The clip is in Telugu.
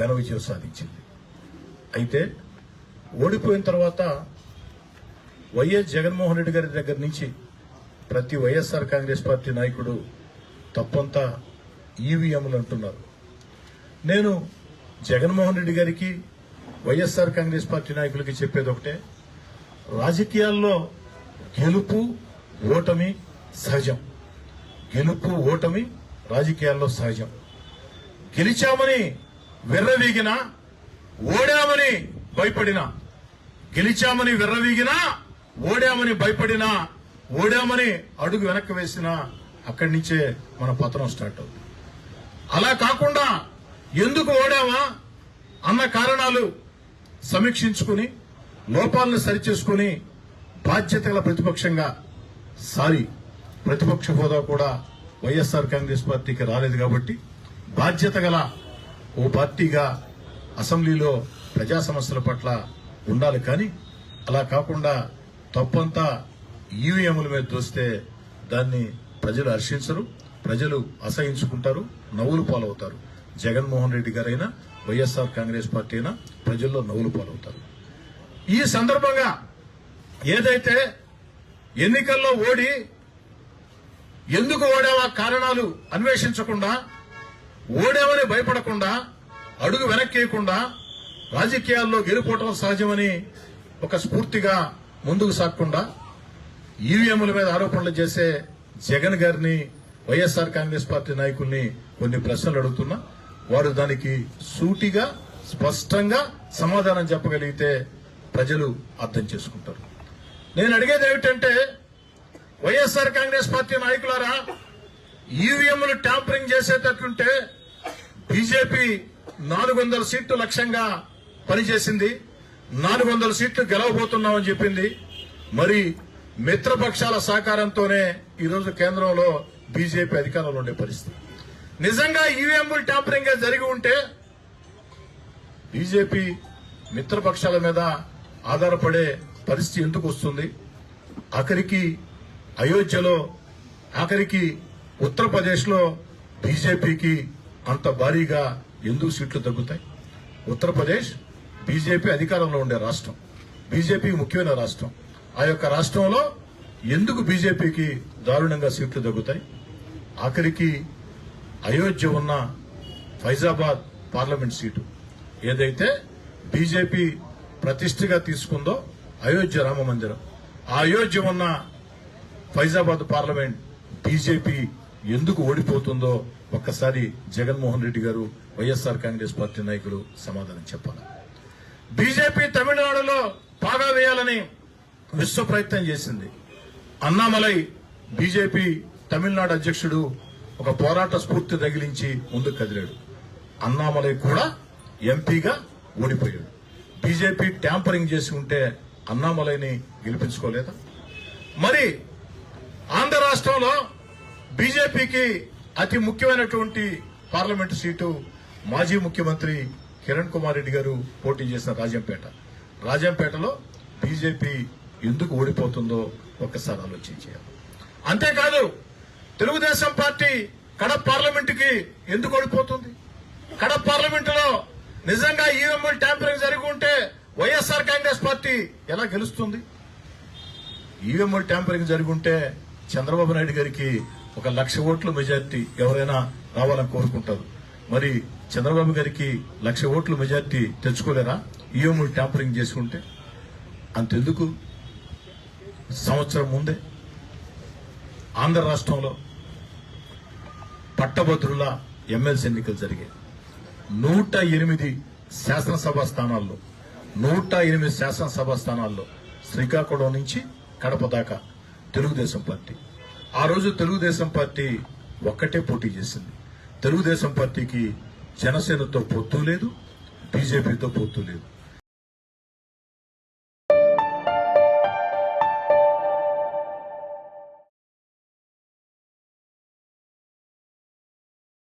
ఘన విజయం సాధించింది. అయితే ఓడిపోయిన తర్వాత వైఎస్ జగన్మోహన్ రెడ్డి గారి దగ్గర నుంచి ప్రతి వైఎస్ఆర్ కాంగ్రెస్ పార్టీ నాయకుడు తప్పంతా ఈవీఎంలు అంటున్నారు. నేను జగన్మోహన్ రెడ్డి గారికి వైఎస్ఆర్ కాంగ్రెస్ పార్టీ నాయకులకి చెప్పేది ఒకటే. రాజకీయాల్లో గెలుపు ఓటమి సహజం. గెలుపు ఓటమి రాజకీయాల్లో సహజం. గెలిచామని విర్రవీగినా ఓడామని భయపడినా. గెలిచామని విర్రవీగినా ఓడామని భయపడినా. ఓడామని అడుగు వెనక్కి వేసినా అక్కడి నుంచే మన పతనం స్టార్ట్ అవుతుంది. అలా కాకుండా ఎందుకు ఓడామా అన్న కారణాలు సమీక్షించుకుని లోపాలను సరిచేసుకుని బాధ్యత గల ప్రతిపక్షంగా సారీ ప్రతిపక్ష హోదా కూడా వైఎస్ఆర్ కాంగ్రెస్ పార్టీకి రాలేదు కాబట్టి బాధ్యత గల ఓ పార్టీగా అసెంబ్లీలో ప్రజా సమస్యల పట్ల ఉండాలి. కానీ అలా కాకుండా తప్పంతా ఈవీఎంల మీద దోస్తే దాన్ని ప్రజలు హర్షించరు ప్రజలు అసహించుకుంటారు నవ్వులు పాలవుతారు. జగన్మోహన్ రెడ్డి గారైనా వైఎస్ఆర్ కాంగ్రెస్ పార్టీ అయినా ప్రజల్లో నవ్వులు పాలవుతారు. ఈ సందర్భంగా ఏదైతే ఎన్నికల్లో ఓడి ఎందుకు ఓడావా కారణాలు అన్వేషించకుండా ఓడి భయపడకుండా అడుగు వెనక్కియకుండా రాజకీయాల్లో గెలుపోవటం సహజమని ఒక స్ఫూర్తిగా ముందుకు సాగకుండా ఈవీఎంల మీద ఆరోపణలు చేసే జగన్ గారిని వైఎస్ఆర్ కాంగ్రెస్ పార్టీ నాయకుల్ని కొన్ని ప్రశ్నలు అడుగుతున్నా. వారు దానికి సూటిగా స్పష్టంగా సమాధానం చెప్పగలిగితే ప్రజలు అర్థం చేసుకుంటారు. నేను అడిగేది ఏమిటంటే వైఎస్ఆర్ కాంగ్రెస్ పార్టీ నాయకులారా ఈవీఎంలు ట్యాంపరింగ్ చేసేటట్లుంటే బీజేపీ నాలుగు వందల సీట్లు లక్ష్యంగా పనిచేసింది. నాలుగు వందల సీట్లు గెలవబోతున్నామని చెప్పింది. మరి మిత్రపక్షాల సహకారంతోనే ఈరోజు కేంద్రంలో బీజేపీ అధికారంలో ఉండే పరిస్థితి. నిజంగా ఈవీఎంలు ట్యాంపరింగ్ జరిగి ఉంటే బీజేపీ మిత్రపక్షాల మీద ఆధారపడే పరిస్థితి ఎందుకు వస్తుంది? ఆఖరికి అయోధ్యలో ఆఖరికి ఉత్తరప్రదేశ్లో బీజేపీకి అంత భారీగా ఎందుకు సీట్లు తగ్గుతాయి? ఉత్తరప్రదేశ్ బీజేపీ అధికారంలో ఉండే రాష్ట్రం. బీజేపీ ముఖ్యమైన రాష్ట్రం. ఆ యొక్క రాష్ట్రంలో ఎందుకు బీజేపీకి దారుణంగా సీట్లు తగ్గుతాయి? ఆఖరికి అయోధ్య ఉన్న ఫైజాబాద్ పార్లమెంట్ సీటు. ఏదైతే బీజేపీ ప్రతిష్టగా తీసుకుందో అయోధ్య రామ మందిరం. ఆ అయోధ్య ఉన్న ఫైజాబాద్ పార్లమెంట్ బీజేపీ ఎందుకు ఓడిపోతుందో ఒక్కసారి జగన్మోహన్ రెడ్డి గారు వైఎస్ఆర్ కాంగ్రెస్ పార్టీ నాయకులు సమాధానం చెప్పాలి. బీజేపీ తమిళనాడులో పాగా వేయాలని విశ్వ ప్రయత్నం చేసింది. అన్నామలై బీజేపీ తమిళనాడు అధ్యక్షుడు ఒక పోరాట స్ఫూర్తి తగిలించి ముందుకు కదిలాడు. అన్నామలై కూడా ఎంపీగా ఓడిపోయాడు. బీజేపీ ట్యాంపరింగ్ చేసి ఉంటే అన్నామలైని గెలిపించుకోలేదా? మరి ఆంధ్ర రాష్ట్రంలో బీజేపీకి అతి ముఖ్యమైనటువంటి పార్లమెంటు సీటు మాజీ ముఖ్యమంత్రి కిరణ్ కుమార్ రెడ్డి గారు పోటీ చేసిన రాజంపేట. రాజంపేటలో బీజేపీ ఎందుకు ఓడిపోతుందో ఒక్కసారి ఆలోచించారు అంతేకాదు తెలుగుదేశం పార్టీ కడప పార్లమెంటుకి ఎందుకు ఓడిపోతుంది? కడప పార్లమెంటులో నిజంగా ఈఎంఎల్ ట్యాంపరింగ్ జరిగి ఉంటే వైఎస్ఆర్ కాంగ్రెస్ పార్టీ ఎలా గెలుస్తుంది? ఈవీఎంలు ట్యాంపరింగ్ జరిగి ఉంటే చంద్రబాబు నాయుడు గారికి ఒక లక్ష ఓట్ల మెజార్టీ ఎవరైనా రావాలని కోరుకుంటారు. మరి చంద్రబాబు గారికి లక్ష ఓట్ల మెజార్టీ తెచ్చుకోలేరా? ఈవీఎంలు ట్యాంపరింగ్ చేసుకుంటే? అంతెందుకు? సంవత్సరం ముందే ఆంధ్ర రాష్ట్రంలో పట్టభద్రుల ఎమ్మెల్సీ ఎన్నికలు జరిగాయి. నూట ఎనిమిది శాసనసభ స్థానాల్లో నూట ఎనిమిది శాసనసభ స్థానాల్లో శ్రీకాకుళం నుంచి కడప దాకా తెలుగుదేశం పార్టీ. ఆ రోజు తెలుగుదేశం పార్టీ ఒక్కటే పోటీ చేసింది. తెలుగుదేశం పార్టీకి జనసేనతో పొత్తు లేదు బీజేపీతో పొత్తు లేదు.